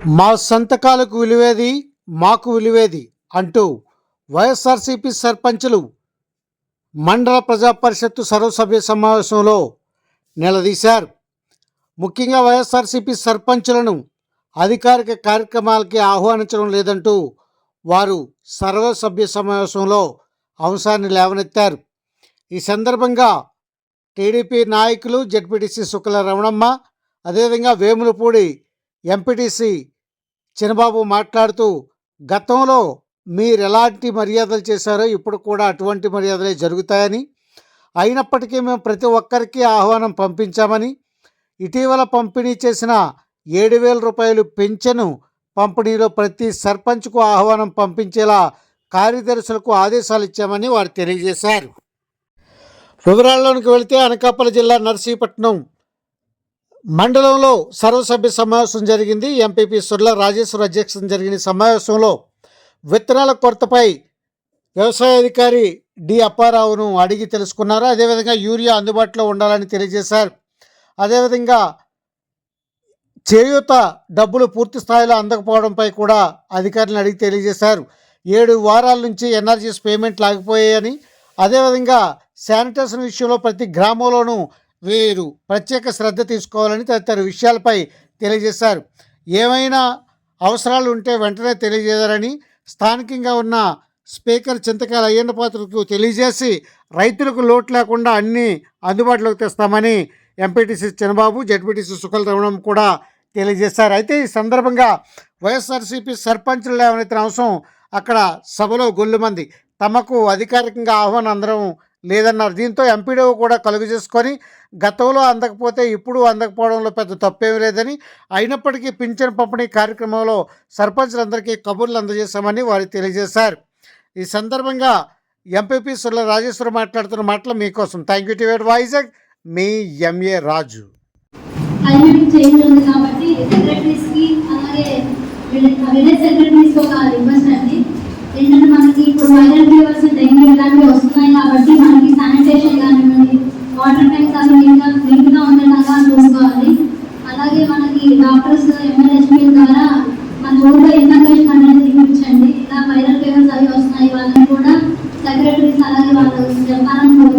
మా సంతకాలకు విలువేది మాకు విలువేది అంటూ వైఎస్ఆర్సీపీ సర్పంచులు మండల ప్రజా పరిషత్తు సర్వసభ్య సమావేశంలో నిలదీశారు. ముఖ్యంగా వైఎస్ఆర్సీపీ సర్పంచులను అధికారిక కార్యక్రమాలకి ఆహ్వానించడం లేదంటూ వారు సర్వసభ్య సమావేశంలో అంశాన్ని లేవనెత్తారు. ఈ సందర్భంగా టీడీపీ నాయకులు జడ్పీటీసీ శుక్ల రమణమ్మ అదేవిధంగా వేములపూడి ఎంపీటీసీ చిన్నబాబు మాట్లాడుతూ గతంలో మీరు ఎలాంటి మర్యాదలు చేశారో ఇప్పుడు కూడా అటువంటి మర్యాదలే జరుగుతాయని అయినప్పటికీ మేము ప్రతి ఒక్కరికి ఆహ్వానం పంపించామని ఇటీవల పంపిణీ చేసిన ఏడు వేల రూపాయలు పెంచను పంపిణీలో ప్రతి సర్పంచ్కు ఆహ్వానం పంపించేలా కార్యదర్శులకు ఆదేశాలు ఇచ్చామని వారు తెలియజేశారు. వివరాల్లోనికి వెళితే అనకాపల్లి జిల్లా నర్సీపట్నం మండలంలో సర్వసభ్య సమావేశం జరిగింది. ఎంపీపీ సుర్ల రాజేశ్వర అధ్యక్షతన జరిగిన సమావేశంలో విత్తనాల కొరతపై వ్యవసాయ అధికారి డి అప్పారావును అడిగి తెలుసుకున్నారు. అదేవిధంగా యూరియా అందుబాటులో ఉండాలని తెలియజేశారు. అదేవిధంగా చేయూత డబ్బులు పూర్తి స్థాయిలో అందకపోవడంపై కూడా అధికారులను అడిగి తెలియజేశారు. ఏడు వారాల నుంచి ఎన్ఆర్జీఎస్ పేమెంట్లు ఆగిపోయాయని అదేవిధంగా శానిటేషన్ విషయంలో ప్రతి గ్రామంలోనూ వీరు. ప్రత్యేక శ్రద్ధ తీసుకోవాలని తదితర విషయాలపై తెలియజేశారు. ఏమైనా అవసరాలు ఉంటే వెంటనే తెలియజేయాలని స్థానికంగా ఉన్న స్పీకర్ చింతకాయల అయ్యన్న పాత్రకు తెలియజేసి రైతులకు లోటు లేకుండా అన్నీ అందుబాటులోకి తెస్తామని ఎంపీటీసీ చిన్నబాబు జడ్పీటీసీ సుఖల రమణం కూడా తెలియజేశారు. అయితే ఈ సందర్భంగా వైఎస్ఆర్సీపీ సర్పంచులు లేవనెత్తిన అంశం అక్కడ సభలో గొల్లుమంది. తమకు అధికారికంగా ఆహ్వానం అందరం లేదన్నారు. దీంతో ఎంపీడీఓ కూడా కలుగు చేసుకొని గతంలో అందకపోతే ఇప్పుడు అందకపోవడంలో పెద్ద తప్పేమీ లేదని అయినప్పటికీ పింఛన్ పంపిణీ కార్యక్రమంలో సర్పంచులందరికీ కబుర్లు అందజేశామని వారు తెలియజేశారు. ఈ సందర్భంగా ఎంపీపీ సుల్ల రాజేశ్వర మాట్లాడుతున్న మాటలు మీకోసం. థ్యాంక్ యూ టు వైజాగ్ మీ ఎంఏ రాజు. కాబట్టి ఇప్పుడు వైరల్ ఫీవర్స్ డెంగ్యూ ఇలాంటివి వస్తున్నాయి కాబట్టి మనకి శానిటేషన్ కానివ్వండి వాటర్ ట్యాంక్స్ అవి ఇంకా క్లీన్గా ఉండేలాగా చూసుకోవాలి అలాగే మనకి డాక్టర్స్ ఎంఎల్ఎస్పీ ద్వారా మన ఊళ్ళో ఇన్ఫర్మేషన్ అనేది ఇప్పించండి ఇలా వైరల్ ఫీవర్స్ అవి వస్తున్నాయి వాళ్ళని కూడా సెక్రటరీస్ అలాగే వాళ్ళు చెప్పాలనుకుంటున్నారు